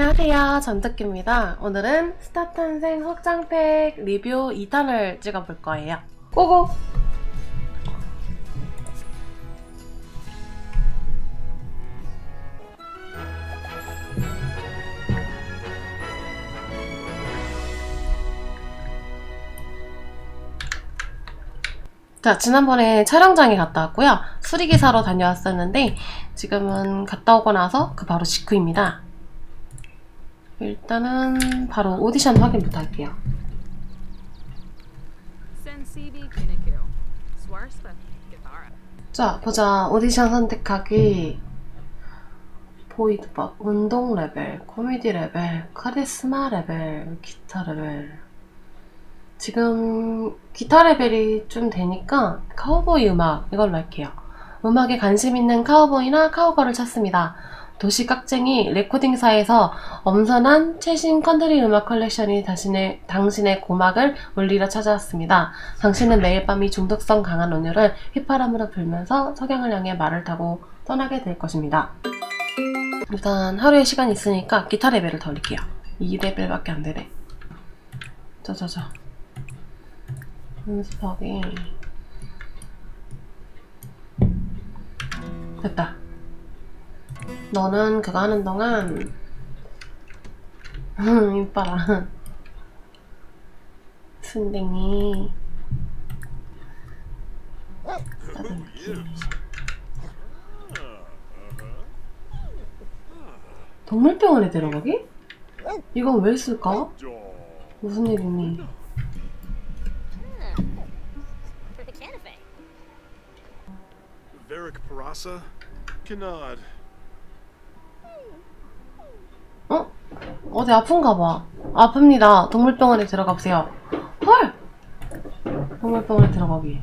안녕하세요. 전득기입니다. 오늘은 스타탄생 확장팩 리뷰 2탄을 찍어볼 거예요. 고고! 자, 지난번에 촬영장에 갔다 왔고요. 수리기 사러 다녀왔었는데, 지금은 갔다 오고 나서 그 바로 직후입니다. 일단은 바로 오디션 확인부터 할게요. 자, 보자. 오디션 선택하기. 보이드밥, 운동 레벨, 코미디 레벨, 카리스마 레벨, 기타 레벨. 지금 기타 레벨이 좀 되니까 카우보이 음악 이걸로 할게요. 음악에 관심 있는 카우보이나 카우걸을 찾습니다. 도시 깍쟁이 레코딩사에서 엄선한 최신 컨트리 음악 컬렉션이 당신의, 당신의 고막을 울리러 찾아왔습니다. 당신은 매일 밤이 중독성 강한 온유를 휘파람으로 불면서 석양을 향해 말을 타고 떠나게 될 것입니다. 일단 하루에 시간 있으니까 기타 레벨을 더 올릴게요. 2레벨밖에 안 되네. 저저저. 연습하기. 됐다. 너는 그거 하는 동안 음, 이뻐라. 순댕이. 동물병원에 데려가기? 이건 왜 쓸까? 무슨 일이니? Varric Parasa? 어디 아픈가 봐. 아픕니다. 동물병원에 들어가 보세요. 헐! 동물병원에 들어가기.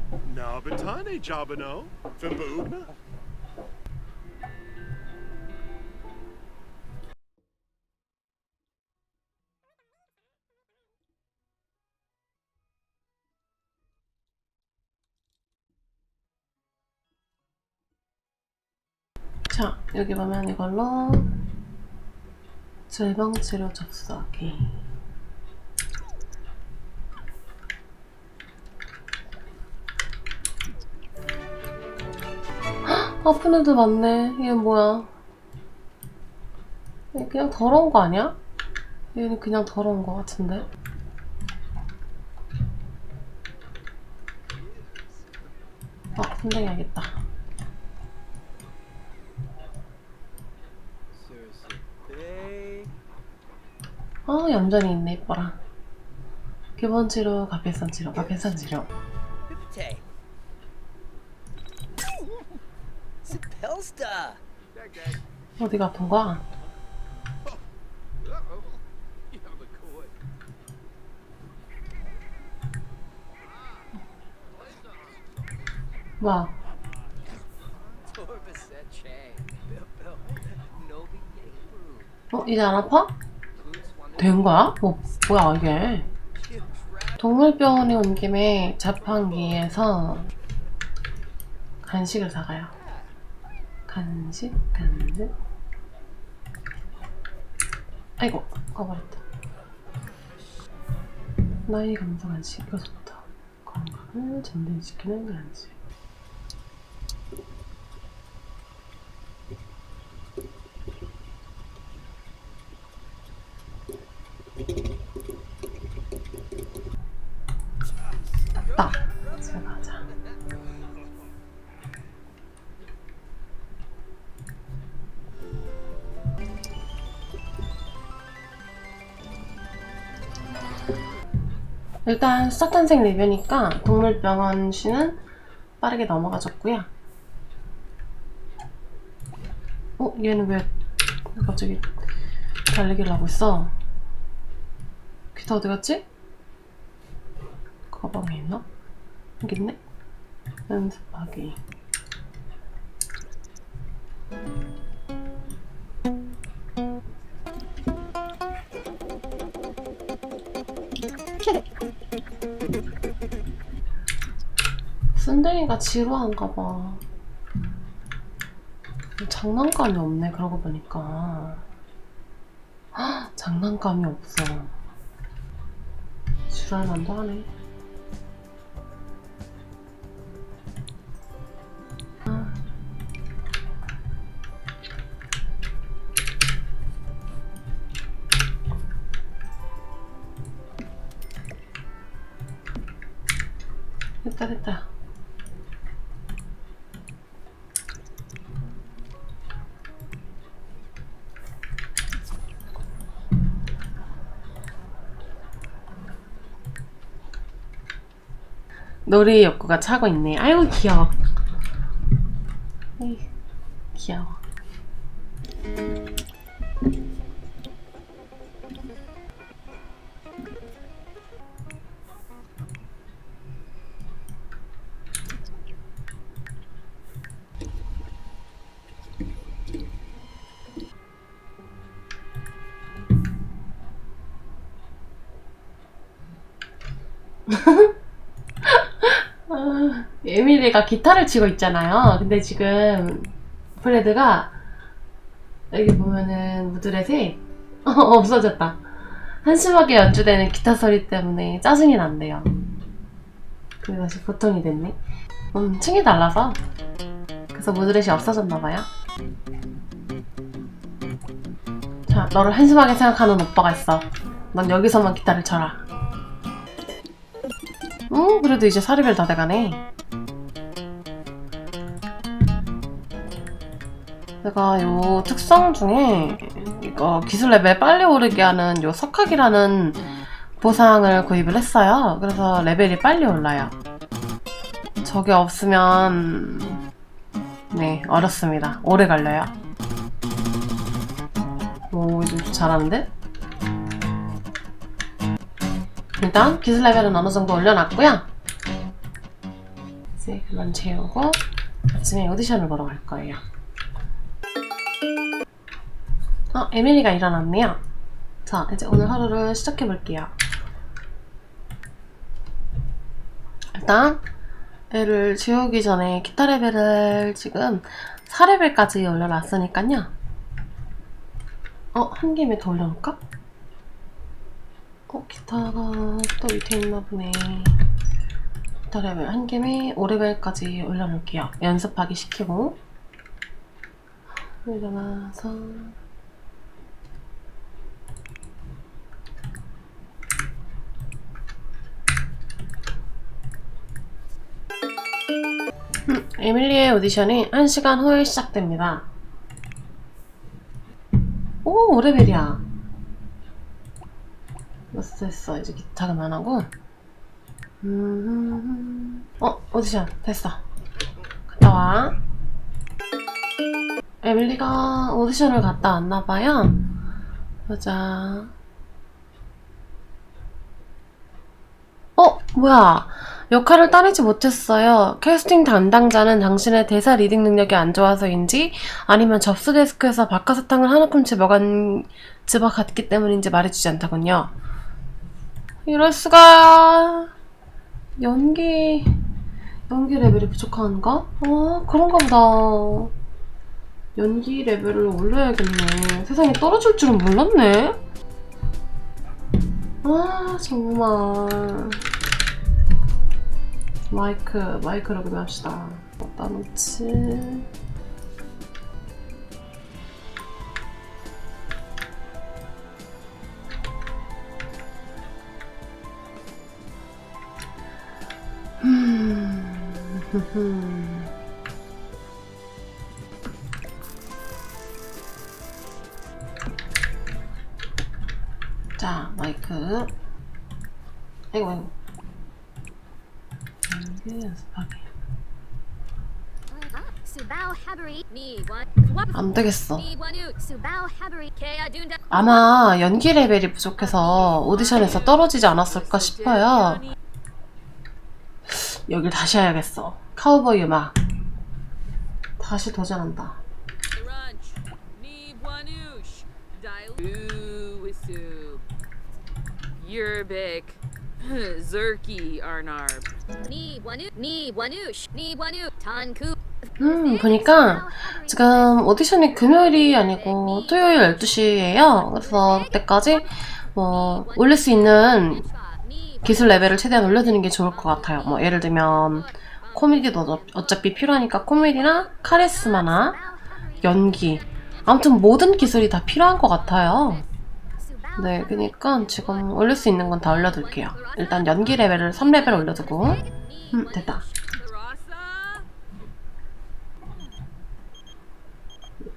자, 여기 보면 이걸로 질병치료 접수하기. 헉, 아픈 애들 많네. 얘 뭐야? 얘 그냥 더러운 거 아니야? 얘는 그냥 더러운 거 같은데. 아, 선생해야겠다. 아, 얌전히 있네, 이뻐라. 기본 치료, 가필선 치료, 가필선 치료. 어디가 아픈 거야? Yeru. 어, 이제 안 아파? 된 거야? 뭐, 뭐야, 이게. 동물병원에 온 김에 자판기에서 간식을 사가요. 간식, 간식. 아이고, 꺼버렸다. 나의 감사 간식, 이거 좋다. 건강을 전진시키는 간식. 딱! 집에 가자. 일단 스타탄생 리뷰니까 동물병원 씨는 빠르게 넘어가졌고요. 어? 얘는 왜 갑자기 달리기를 하고 있어? 기타 어디 갔지? 가방에 있나? 여기 있네? 연습하기. 순댕이가 지루한가 봐. 장난감이 없네, 그러고 보니까. 헉, 장난감이 없어. 지랄만도 하네. 됐다 됐다. 놀이 욕구가 차고 있네. 아이고 귀여워. 귀여워. 에밀리가 기타를 치고 있잖아요. 근데 지금 브레드가 여기 보면은 무드렛이 어, 없어졌다. 한심하게 연주되는 기타 소리 때문에 짜증이 난대요. 그게 다시 보통이 됐네. 음, 층이 달라서. 그래서 무드렛이 없어졌나봐요. 자, 너를 한심하게 생각하는 오빠가 있어. 넌 여기서만 기타를 쳐라. 음, 그래도 이제 사리벨 다 돼가네. 내가 요 특성 중에 이거 기술 레벨 빨리 오르게 하는 요 석학이라는 보상을 구입을 했어요. 그래서 레벨이 빨리 올라요. 저게 없으면 네 어렵습니다. 오래 걸려요. 오 이제 좀 잘하는데? 일단 기술 레벨은 어느 정도 올려놨고요. 이제 그만 채우고 아침에 오디션을 보러 갈 거예요. 어, 에밀리가 일어났네요. 자, 이제 오늘 하루를 시작해 볼게요. 일단 애를 재우기 전에 기타 레벨을 지금 4레벨까지 올려놨으니까요. 어, 한 개만 더 올려놓을까? 어, 기타가 또 밑에 있나 보네. 기타 레벨 한 개에 5레벨까지 올려놓을게요. 연습하기 시키고. 일어나서. 음, 에밀리의 오디션이 1시간 후에 시작됩니다. 오, 5레벨이야. 됐어, 됐어. 이제 기타 그만하고. 음, 어, 오디션. 됐어. 갔다 와. 에밀리가 오디션을 갔다 왔나봐요. 보자. 어, 뭐야. 역할을 따내지 못했어요. 캐스팅 담당자는 당신의 대사 리딩 능력이 안 좋아서인지 아니면 접수 데스크에서 박하사탕을 한 움큼 집어간, 집어갔기 때문인지 말해주지 않다군요. 이럴 수가. 연기, 연기 레벨이 부족한가? 아, 그런가 보다. 연기 레벨을 올려야겠네. 세상에 떨어질 줄은 몰랐네. 아, 정말. 마이크, 마이크로 구매합시다. 어디다 놓지? 음. 자, 마이크. 아이고, 아이고. What? 안 되겠어. 아마 연기 레벨이 부족해서 오디션에서 떨어지지 않았을까 싶어요. 여길 다시 해야겠어. 카우보이 음악. 다시 도전한다. Tanku. 음, 보니까 지금 오디션이 금요일이 아니고 토요일 12시예요. 그래서 그때까지 뭐 올릴 수 있는 기술 레벨을 최대한 올려두는 게 좋을 것 같아요. 뭐 예를 들면 코미디도 어- 어차피 필요하니까 코미디나 카리스마나 연기 아무튼 모든 기술이 다 필요한 것 같아요. 네, 그러니까 지금 올릴 수 있는 건 다 올려둘게요. 일단 연기 레벨을 3레벨 올려두고 음, 됐다.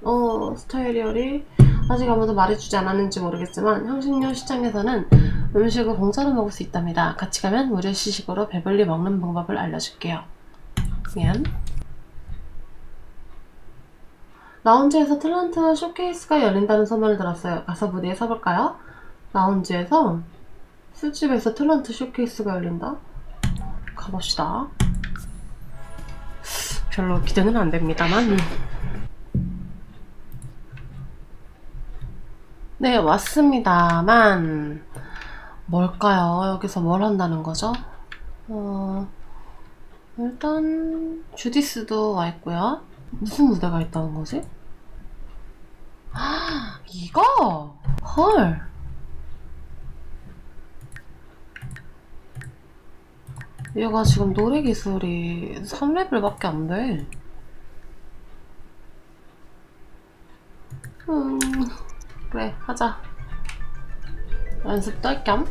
어, 스타일리얼이 아직 아무도 말해주지 않았는지 모르겠지만 향신료 시장에서는 음식을 공짜로 먹을 수 있답니다. 같이 가면 무료 시식으로 배불리 먹는 방법을 알려줄게요. 미안. 라운지에서 탤런트 쇼케이스가 열린다는 소문을 들었어요. 가서 무대에 서볼까요? 라운지에서 술집에서 탤런트 쇼케이스가 열린다? 가봅시다. 별로 기대는 안 됩니다만. 네, 왔습니다만. 뭘까요? 여기서 뭘 한다는 거죠? 어, 일단, 주디스도 와 있고요. 무슨 무대가 있다는 거지? 아, 이거! 헐! 얘가 지금 노래 기술이 3레벨밖에 안 돼. 음, 그래, 하자. 연습도 할 겸.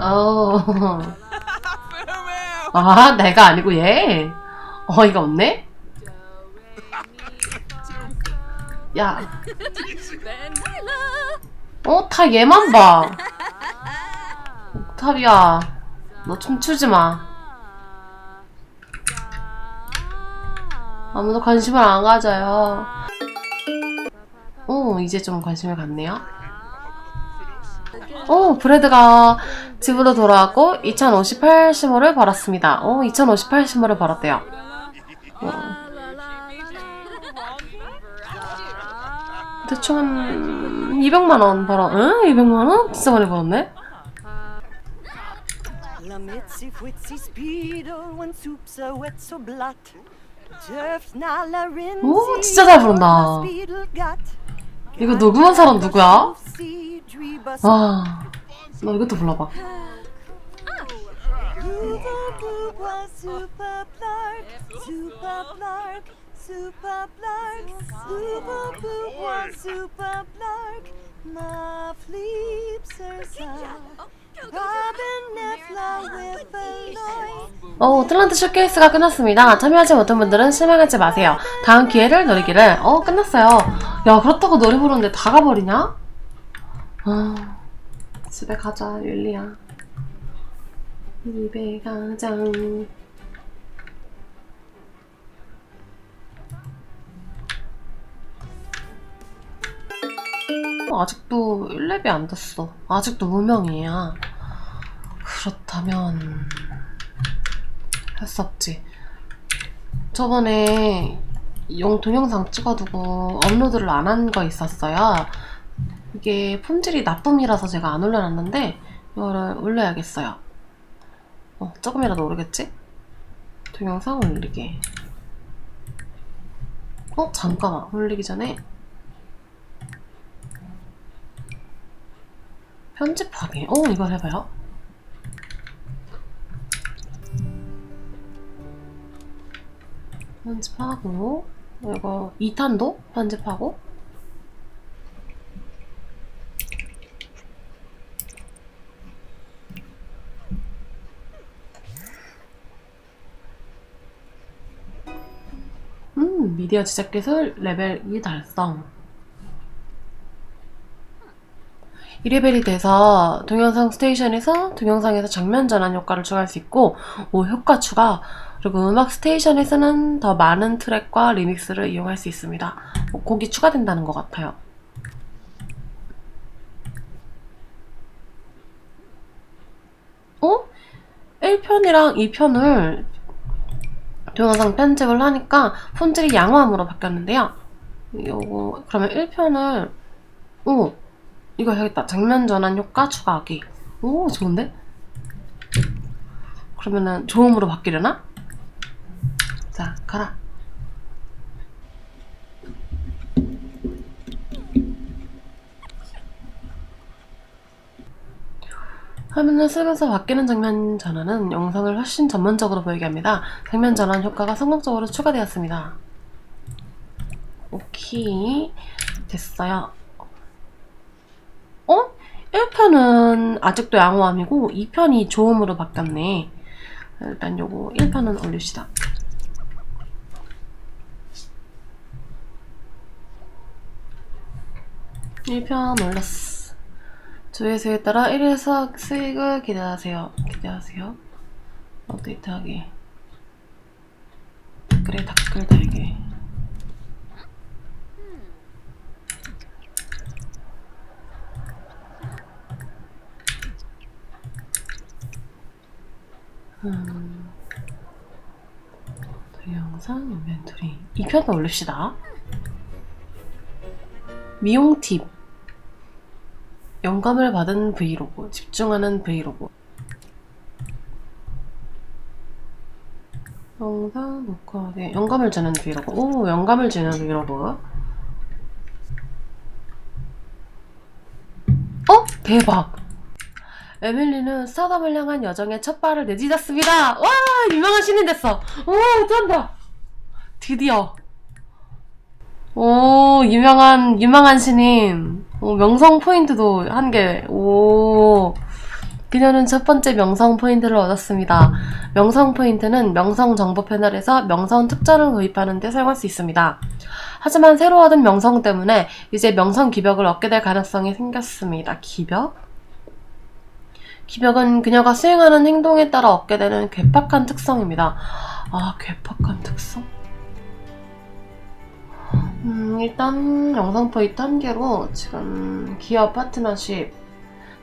어. 아, 내가 아니고 얘. 어이가 없네? 야, 어, 다 얘만 봐. 탑이야. 너 춤추지 마. 아무도 관심을 안 가져요. 오, 이제 좀 관심을 갖네요. 오, 브래드가 집으로 돌아왔고 2058 시모를 벌었습니다. 오, 2058 시모를 벌었대요. 대충 한 200만 원 벌어. 응? 200만 원? 진짜 많이 벌었네. 오, 진짜 잘 부른다. 이거 녹음한 사람 누구야? 와, 너 이것도 불러봐. Super Blark, Super Blark, Super Blark, Super Blark, Super Blark, Ma flips Robin Nefla with a noise. 어, 탤런트 쇼케이스가 끝났습니다. 참여하지 못한 분들은 실망하지 마세요. 다음 기회를 노리기를. 어, 끝났어요. 야, 그렇다고 노래 부르는데 다 가버리냐? 아, 집에 가자, 율리야. 집에 가 자. 어, 아직도 1렙이 안 됐어. 아직도 무명이야. 그렇다면 할 수 없지. 저번에 용 동영상 찍어두고 업로드를 안 한 거 있었어요. 이게 품질이 나쁨이라서 제가 안 올려놨는데 이거를 올려야겠어요. 어, 조금이라도 오르겠지? 동영상 올리기. 어, 잠깐만. 올리기 전에 편집하기. 어, 이걸 해봐요. 편집하고 이거 2탄도 편집하고 음 미디어 제작 기술 레벨 2 달성 2레벨이 돼서 동영상 스테이션에서 동영상에서 장면 전환 효과를 추가할 수 있고 오 효과 추가 그리고 음악 스테이션에서는 더 많은 트랙과 리믹스를 이용할 수 있습니다. 뭐 곡이 추가된다는 것 같아요. 어? 1편이랑 2편을 동영상 편집을 하니까 폰질이 양호함으로 바뀌었는데요. 요거 그러면 1편을 오 이거 해야겠다 장면 전환 효과 추가하기 오 좋은데? 그러면은 좋음으로 바뀌려나? 자 가라 화면을 쓰면서 바뀌는 장면 전환은 영상을 훨씬 전문적으로 보이게 합니다. 장면 전환 효과가 성공적으로 추가되었습니다. 오케이 됐어요. 어? 1편은 아직도 양호함이고 2편이 조음으로 바뀌었네. 일단 요거 1편은 올립시다. 일편 올렸어. 조회수에 따라 1에서 수익을 기대하세요. 기대하세요. 업데이트하기. 댓글에 댓글 달기. 음. 동영상 인벤토리 2편 올립시다. 미용 팁. 영감을 받은 브이로그, 집중하는 브이로그. 영상 녹화, 네, 영감을 주는 브이로그. 오, 영감을 주는 브이로그. 어? 대박! 에밀리는 스타덤을 향한 여정의 첫 발을 내딛었습니다! 와! 유명한 신인 됐어! 오, 쩐다! 드디어. 오, 유명한, 유명한 신인. 오, 명성 포인트도 한 개. 오. 그녀는 첫 번째 명성 포인트를 얻었습니다. 명성 포인트는 명성 정보 패널에서 명성 특전을 구입하는 데 사용할 수 있습니다. 하지만 새로 얻은 명성 때문에 이제 명성 기벽을 얻게 될 가능성이 생겼습니다. 기벽? 기벽은 그녀가 수행하는 행동에 따라 얻게 되는 괴팍한 특성입니다. 아, 괴팍한 특성? 음, 일단 영상 포인트 한 개로 지금 기업 파트너십,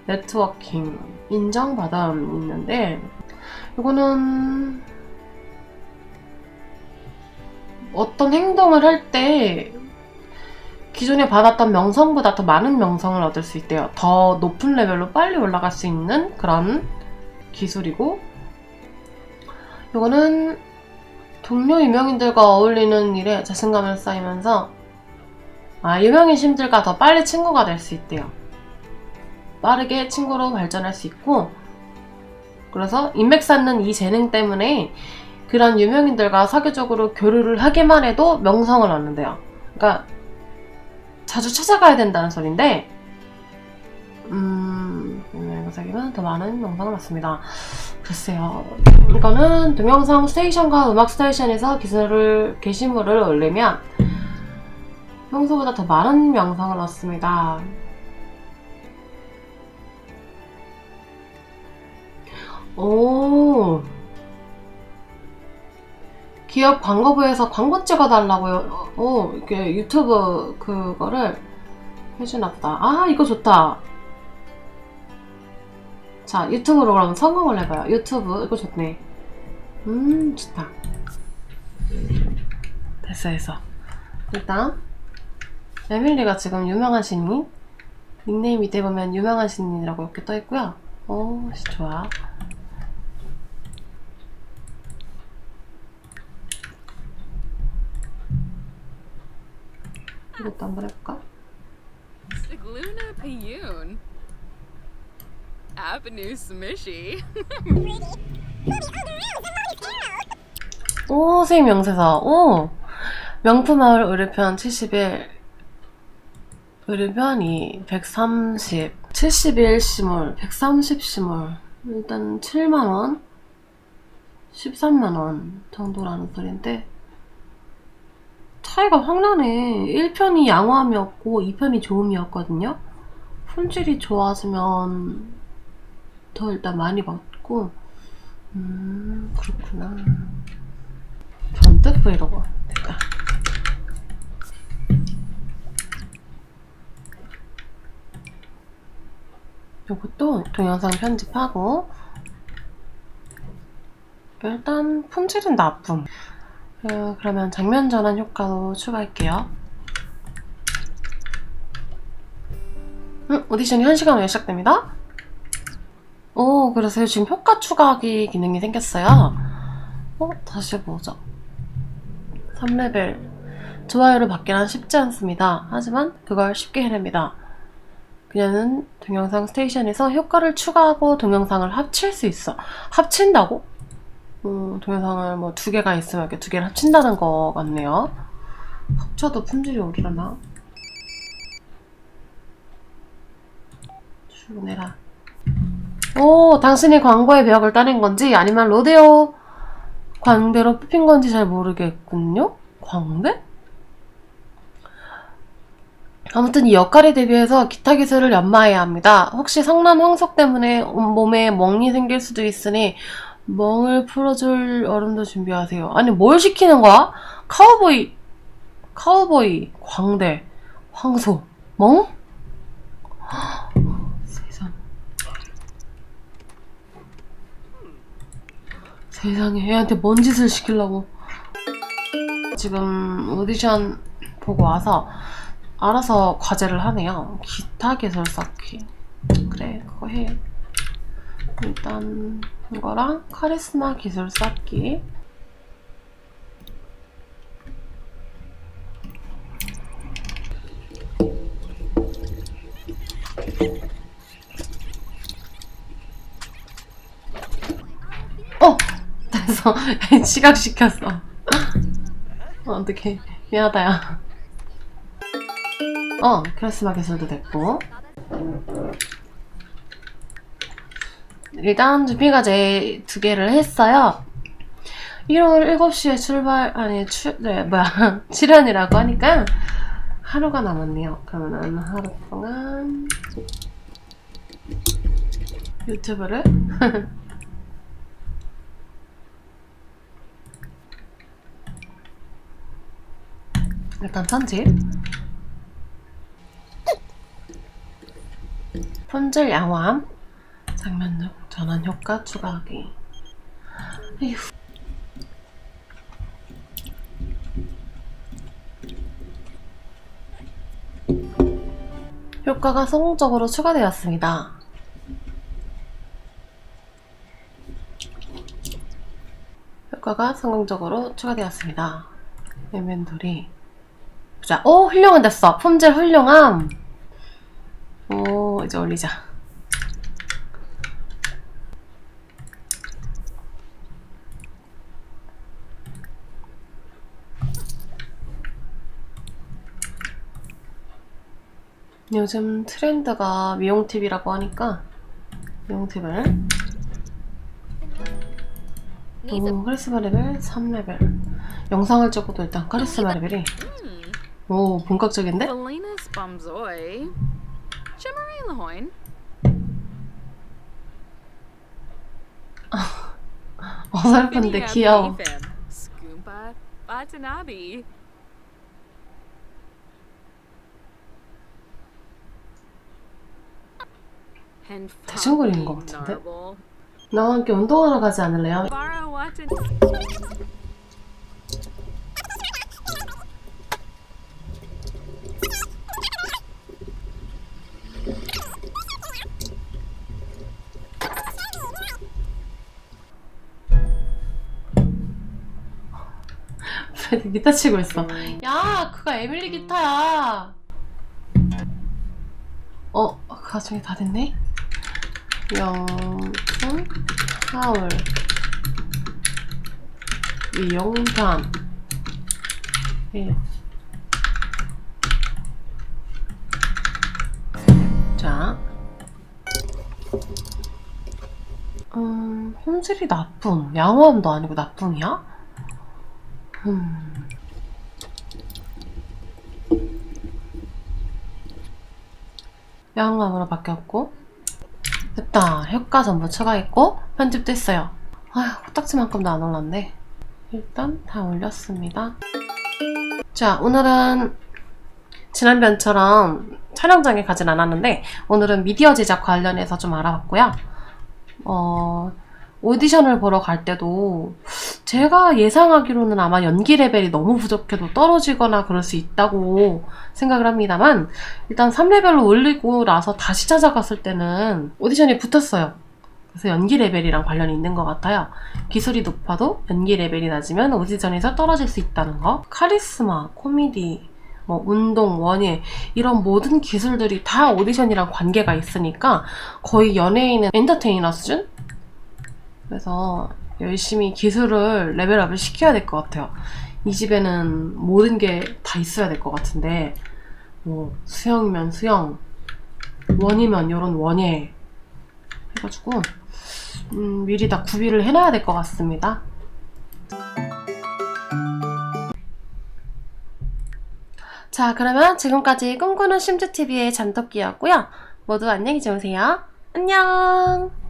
네트워킹, 인정받음 있는데 이거는 어떤 행동을 할 때 기존에 받았던 명성보다 더 많은 명성을 얻을 수 있대요. 더 높은 레벨로 빨리 올라갈 수 있는 그런 기술이고 이거는 동료 유명인들과 어울리는 일에 자신감을 쌓이면서 아, 유명인 신들과 더 빨리 친구가 될 수 있대요. 빠르게 친구로 발전할 수 있고 그래서 인맥 쌓는 이 재능 때문에 그런 유명인들과 사교적으로 교류를 하기만 해도 명성을 얻는데요. 그러니까 자주 찾아가야 된다는 소린데 음... 사귀면 더 많은 명성을 얻습니다. 글쎄요. 이거는 동영상 스테이션과 음악 스테이션에서 기술을, 게시물을 올리면 평소보다 더 많은 명성을 얻습니다. 오. 기업 광고부에서 광고 찍어달라고요. 오, 이렇게 유튜브 그거를 해주나 보다. 아, 이거 좋다. 자, 유튜브로 그럼 성공을 해봐요. 유튜브. 이거 좋네. 음, 좋다. 됐어, 됐어. 일단, 에밀리가 지금 유명한 신인? 닉네임 밑에 보면 유명한 신인이라고 이렇게 떠있고요. 오, 씨, 좋아. 이것도 한번 해볼까? Sigluna Payun. Avenue Smishy. 오, 선생님 명세서. 오! 명품마을 의뢰편 71. 의뢰편이 130. 71 시몰, 130 시몰. 일단 7만원? 13만원 정도라는 소린데. 차이가 확 나네. 1편이 양호함이었고, 2편이 좋음이었거든요. 품질이 좋아지면 더 일단 많이 받고, 음, 그렇구나. 전득 브이로그 됐다. 요것도 동영상 편집하고 일단 품질은 나쁨. 어, 그러면 장면 전환 효과도 추가할게요. 음, 오디션이 1시간 후에 시작됩니다. 오, 그래서 지금 효과 추가하기 기능이 생겼어요. 어, 다시 보죠. 3레벨. 좋아요를 받기란 쉽지 않습니다. 하지만 그걸 쉽게 해냅니다. 그녀는 동영상 스테이션에서 효과를 추가하고 동영상을 합칠 수 있어. 합친다고? 음, 동영상을 뭐 두 개가 있으면 이렇게 두 개를 합친다는 거 같네요. 합쳐도 품질이 오르려나? 출근해라. 오, 당신이 광고의 벽을 따낸 건지 아니면 로데오 광대로 뽑힌 건지 잘 모르겠군요. 광대? 아무튼 이 역할에 대비해서 기타 기술을 연마해야 합니다. 혹시 성난 황석 때문에 온몸에 멍이 생길 수도 있으니 멍을 풀어줄 얼음도 준비하세요. 아니 뭘 시키는 거야? 카우보이, 카우보이, 광대, 황소, 멍? 세상. 세상에 얘한테 뭔 짓을 시키려고. 지금 오디션 보고 와서 알아서 과제를 하네요. 기타 기술 쌓기. 그래, 그거 해. 일단 이거랑 카리스마 기술 쌓기. 어! 됐어. 시각시켰어. 어, 어떡해. 미안하다, 야. 어, 카리스마 기술도 됐고. 일단 준비과제 두 개를 했어요. 1월 7시에 출발, 아니, 출, 네, 뭐야, 출연이라고 하니까 하루가 남았네요. 그러면은 하루 동안 유튜브를 일단 편집 품질 양호함 장면 중 전환 효과 추가하기 에휴. 효과가 성공적으로 추가되었습니다. 효과가 성공적으로 추가되었습니다. 인벤토리 보자. 오 훌륭한 됐어. 품질 훌륭함. 오 이제 올리자. 요즘 트렌드가 미용 팁이라고 하니까 미용 팁을 Needs a 오 카리스마 레벨 3레벨. 영상을 찍어도 일단 카리스마 레벨이. 오 본격적인데? 어설픈데 귀여워 대충 그리는 것 같은데? 나와 함께 운동하러 가지 않을래요? 프레디 기타 치고 있어 야 그거 에밀리 기타야 어? 그 와중에 다 됐네? 영순 하울 이용편 예. 자 음, 품질이 나쁨 양호함도 아니고 나쁨이야? 음. 양호함으로 바뀌었고 됐다. 효과 전부 추가했고 편집됐어요. 아휴 코딱지만큼도 안 올랐네. 일단 다 올렸습니다. 자 오늘은 지난 편처럼 촬영장에 가진 않았는데 오늘은 미디어 제작 관련해서 좀 알아봤고요. 어 오디션을 보러 갈 때도 제가 예상하기로는 아마 연기 레벨이 너무 부족해도 떨어지거나 그럴 수 있다고 생각을 합니다만 일단 3레벨로 올리고 나서 다시 찾아갔을 때는 오디션이 붙었어요. 그래서 연기 레벨이랑 관련이 있는 것 같아요. 기술이 높아도 연기 레벨이 낮으면 오디션에서 떨어질 수 있다는 거. 카리스마, 코미디, 뭐 운동, 원예 이런 모든 기술들이 다 오디션이랑 관계가 있으니까 거의 연예인은 엔터테이너 수준? 그래서 열심히 기술을 레벨업을 시켜야 될 것 같아요. 이 집에는 모든 게 다 있어야 될 것 같은데 뭐 수영이면 수영, 원이면 이런 원예 해가지고 음, 미리 다 구비를 해놔야 될 것 같습니다. 자, 그러면 지금까지 꿈꾸는 심즈TV의 잠덕기였고요. 모두 안녕히 주무세요. 안녕!